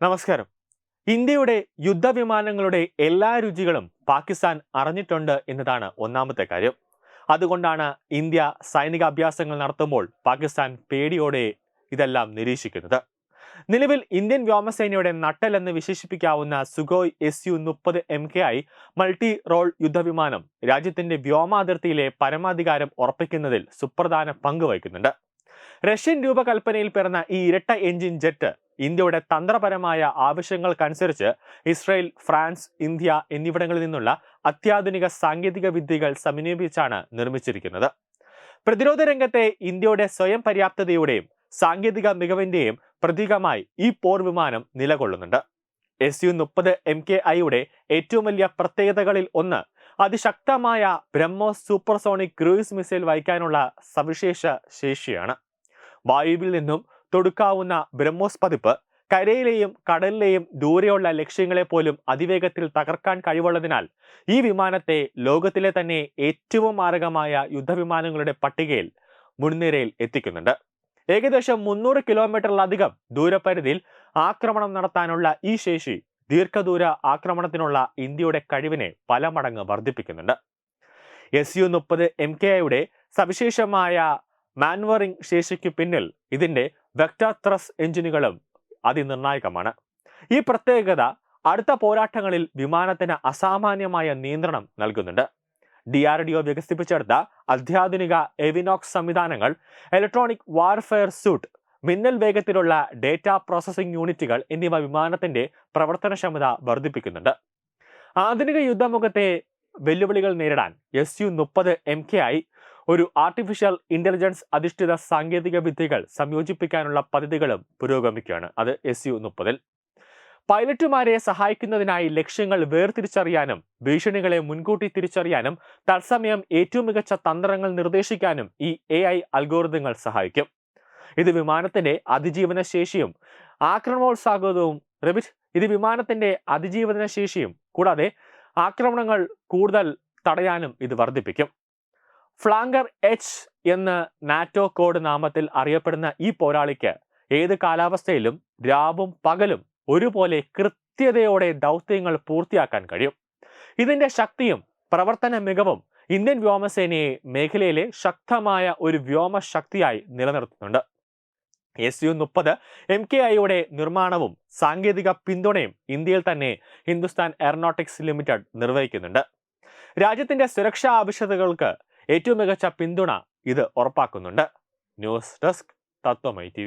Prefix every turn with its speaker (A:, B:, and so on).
A: നമസ്കാരം. ഇന്ത്യയുടെ യുദ്ധവിമാനങ്ങളുടെ എല്ലാ രുചികളും പാകിസ്ഥാൻ അറിഞ്ഞിട്ടുണ്ട് എന്നതാണ് ഒന്നാമത്തെ കാര്യം. അതുകൊണ്ടാണ് ഇന്ത്യ സൈനിക അഭ്യാസങ്ങൾ നടത്തുമ്പോൾ പാകിസ്ഥാൻ പേടിയോടെ ഇതെല്ലാം നിരീക്ഷിക്കുന്നത്. നിലവിൽ ഇന്ത്യൻ വ്യോമസേനയുടെ നട്ടൽ എന്ന് വിശേഷിപ്പിക്കാവുന്ന സുഗോയ് എസ് യു മുപ്പത് M K I multi role യുദ്ധവിമാനം രാജ്യത്തിന്റെ വ്യോമാതിർത്തിയിലെ പരമാധികാരം ഉറപ്പിക്കുന്നതിൽ സുപ്രധാന പങ്ക് വഹിക്കുന്നുണ്ട്. റഷ്യൻ രൂപകൽപ്പനയിൽ പിറന്ന ഈ ഇരട്ട എഞ്ചിൻ ജെറ്റ് ഇന്ത്യയുടെ തന്ത്രപരമായ ആവശ്യങ്ങൾക്കനുസരിച്ച് ഇസ്രയേൽ ഫ്രാൻസ് ഇന്ത്യ എന്നിവിടങ്ങളിൽ നിന്നുള്ള അത്യാധുനിക സാങ്കേതിക വിദ്യകൾ സമന്വയിപ്പിച്ചാണ് നിർമ്മിച്ചിരിക്കുന്നത്. പ്രതിരോധ രംഗത്തെ ഇന്ത്യയുടെ സ്വയം പര്യാപ്തതയുടെയും സാങ്കേതിക മികവിന്റെയും പ്രതീകമായി ഈ പോർ വിമാനം നിലകൊള്ളുന്നുണ്ട്. എസ് യു മുപ്പത് എം കെ ഐയുടെ ഏറ്റവും വലിയ പ്രത്യേകതകളിൽ ഒന്ന് അതിശക്തമായ ബ്രഹ്മോസ് സൂപ്പർസോണിക് ക്രൂയിസ് മിസൈൽ വഹിക്കാനുള്ള സവിശേഷ ശേഷിയാണ്. വായുവിൽ നിന്നും തൊടുക്കാവുന്ന ബ്രഹ്മോസ് പതിപ്പ് കരയിലെയും കടലിലെയും ദൂരെയുള്ള ലക്ഷ്യങ്ങളെ പോലും അതിവേഗത്തിൽ തകർക്കാൻ കഴിവുള്ളതിനാൽ ഈ വിമാനത്തെ ലോകത്തിലെ തന്നെ ഏറ്റവും മാരകമായ യുദ്ധവിമാനങ്ങളുടെ പട്ടികയിൽ മുൻനിരയിൽ എത്തിക്കുന്നുണ്ട്. ഏകദേശം മുന്നൂറ് കിലോമീറ്ററിലധികം ദൂരപരിധിയിൽ ആക്രമണം നടത്താനുള്ള ഈ ശേഷി ദീർഘദൂര ആക്രമണത്തിനുള്ള ഇന്ത്യയുടെ കഴിവിനെ പല മടങ്ങ് വർദ്ധിപ്പിക്കുന്നുണ്ട്. എസ് യു മുപ്പത് എം കെ ഐയുടെ സവിശേഷമായ മാൻവറിംഗ് ശേഷിക്ക് പിന്നിൽ ഇതിന്റെ വെക്ടാത്രസ് എഞ്ചിനുകളും അതിനിർണായകമാണ്. ഈ പ്രത്യേകത അടുത്ത പോരാട്ടങ്ങളിൽ വിമാനത്തിന് അസാമാന്യമായ നിയന്ത്രണം നൽകുന്നുണ്ട്. ഡി ആർ ഡി ഒ വികസിപ്പിച്ചെടുത്ത അത്യാധുനിക എവിനോക്സ് സംവിധാനങ്ങൾ ഇലക്ട്രോണിക് വാർഫെയർ സ്യൂട്ട് മിന്നൽ വേഗത്തിലുള്ള ഡേറ്റ പ്രോസസ്സിംഗ് യൂണിറ്റുകൾ എന്നിവ വിമാനത്തിന്റെ പ്രവർത്തനക്ഷമത വർദ്ധിപ്പിക്കുന്നുണ്ട്. ആധുനിക യുദ്ധമുഖത്തെ വെല്ലുവിളികൾ നേരിടാൻ എസ് യു മുപ്പത് എം കെ ആയി ഒരു ആർട്ടിഫിഷ്യൽ ഇന്റലിജൻസ് അധിഷ്ഠിത സാങ്കേതിക വിദ്യകൾ സംയോജിപ്പിക്കാനുള്ള പദ്ധതികളും പുരോഗമിക്കുകയാണ്. അത് എസ് യു മുപ്പതിൽ. പൈലറ്റുമാരെ സഹായിക്കുന്നതിനായി ലക്ഷ്യങ്ങൾ വേർതിരിച്ചറിയാനും ഭീഷണികളെ മുൻകൂട്ടി തിരിച്ചറിയാനും തത്സമയം ഏറ്റവും മികച്ച തന്ത്രങ്ങൾ നിർദ്ദേശിക്കാനും ഈ എ ഐ അൽഗോറിതങ്ങൾ സഹായിക്കും. ഇത് വിമാനത്തിന്റെ അതിജീവന ശേഷിയും ആക്രമണോത്സാഹവും റബിറ്റ് ഇത് വിമാനത്തിന്റെ അതിജീവന ശേഷിയും കൂടാതെ ആക്രമണങ്ങൾ കൂടുതൽ തടയാനും ഇത് വർദ്ധിപ്പിക്കും. ഫ്ലാങ്കർ എച്ച് എന്ന് നാറ്റോ കോഡ് നാമത്തിൽ അറിയപ്പെടുന്ന ഈ പോരാളിക്ക് ഏത് കാലാവസ്ഥയിലും രാവും പകലും ഒരുപോലെ കൃത്യതയോടെ ദൗത്യങ്ങൾ പൂർത്തിയാക്കാൻ കഴിയും. ഇതിന്റെ ശക്തിയും പ്രവർത്തന മികവും ഇന്ത്യൻ വ്യോമസേനയെ മേഖലയിലെ ശക്തമായ ഒരു വ്യോമ ശക്തിയായി നിലനിർത്തുന്നുണ്ട്. എസ് യു മുപ്പത് എം കെ ഐയുടെ നിർമ്മാണവും സാങ്കേതിക പിന്തുണയും ഇന്ത്യയിൽ തന്നെ ഹിന്ദുസ്ഥാൻ എയറോനോട്ടിക്സ് ലിമിറ്റഡ് നിർവഹിക്കുന്നുണ്ട്. രാജ്യത്തിന്റെ സുരക്ഷാ ആവശ്യകതകൾക്ക് ഏറ്റവും മികച്ച പിന്തുണ ഇത് ഉറപ്പാക്കുന്നുണ്ട്. News desk Tatwamayi T